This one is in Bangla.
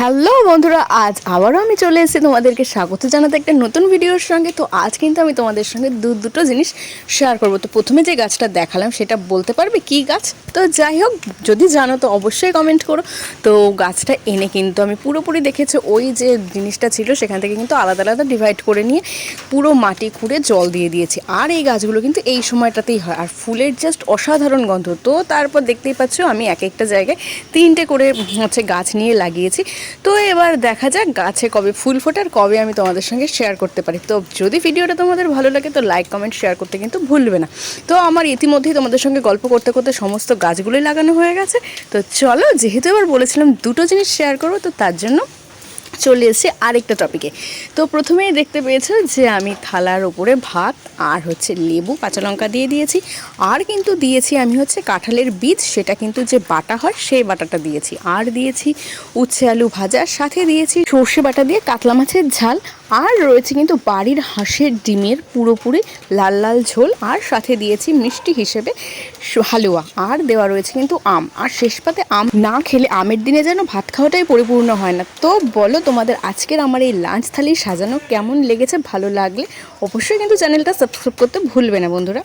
হ্যালো বন্ধুরা, আজ আবারও আমি চলে এসেছি তোমাদেরকে স্বাগত জানাতে একটা নতুন ভিডিওর সঙ্গে। তো আজ কিন্তু আমি তোমাদের সঙ্গে দু দুটো জিনিস শেয়ার করব। তো প্রথমে যে গাছটা দেখালাম, সেটা বলতে পারবে কি গাছ? তো যাই হোক, যদি জানো তো অবশ্যই কমেন্ট করো। তো গাছটা এনে কিন্তু আমি পুরোপুরি দেখেছি, ওই যে জিনিসটা ছিল, সেখান থেকে কিন্তু আলাদা আলাদা ডিভাইড করে নিয়ে পুরো মাটি খুঁড়ে জল দিয়ে দিয়েছি। আর এই গাছগুলো কিন্তু এই সময়টাতেই হয়। আর ফুলের জাস্ট অসাধারণ গন্ধ। তো তারপর দেখতেই পাচ্ছ, আমি এক একটা জায়গায় তিনটে করে হচ্ছে গাছ নিয়ে লাগিয়েছি। তো এবার দেখা যাক গাছে কবে ফুল ফোটার কবে আমি তোমাদের সঙ্গে শেয়ার করতে পারি। তো যদি ভিডিওটা তোমাদের ভালো লাগে, তো লাইক কমেন্ট শেয়ার করতে কিন্তু ভুলবে না। তো আমার ইতিমধ্যেই তোমাদের সঙ্গে গল্প করতে করতে সমস্ত গাছগুলোই লাগানো হয়ে গেছে। তো চলো, যেহেতু এবার বলেছিলাম দুটো জিনিস শেয়ার করব, তো তার জন্য চলে এসেছি আরেকটা টপিকে তো প্রথমেই দেখতে পেয়েছ যে আমি থালার ওপরে ভাত আর হচ্ছে লেবু, কাঁচা লঙ্কা দিয়ে দিয়েছি। আর কিন্তু দিয়েছি আমি হচ্ছে কাঁঠালের বীজ, সেটা কিন্তু যে বাটা হয় সেই বাটাটা দিয়েছি। আর দিয়েছি উচ্ছে আলু ভাজা, সাথে দিয়েছি সর্ষে বাটা দিয়ে কাতলা মাছের ঝাল। আর রয়েছে কিন্তু বাড়ির হাঁসের ডিমের পুরোপুরি লাল লাল ঝোল। আর সাথে দিয়েছি মিষ্টি হিসেবে হালুয়া। আর দেওয়া রয়েছে কিন্তু আম। আর শেষ পাতে আম না খেলে আমের দিনে যেন ভাত খাওয়াটাই পরিপূর্ণ হয় না। তো বলো তোমাদের আজকের আমার এই লাঞ্চ থালি সাজানো কেমন লেগেছে ভালো লাগলে অবশ্যই কিন্তু চ্যানেলটা সাবস্ক্রাইব করতে ভুলবে না বন্ধুরা।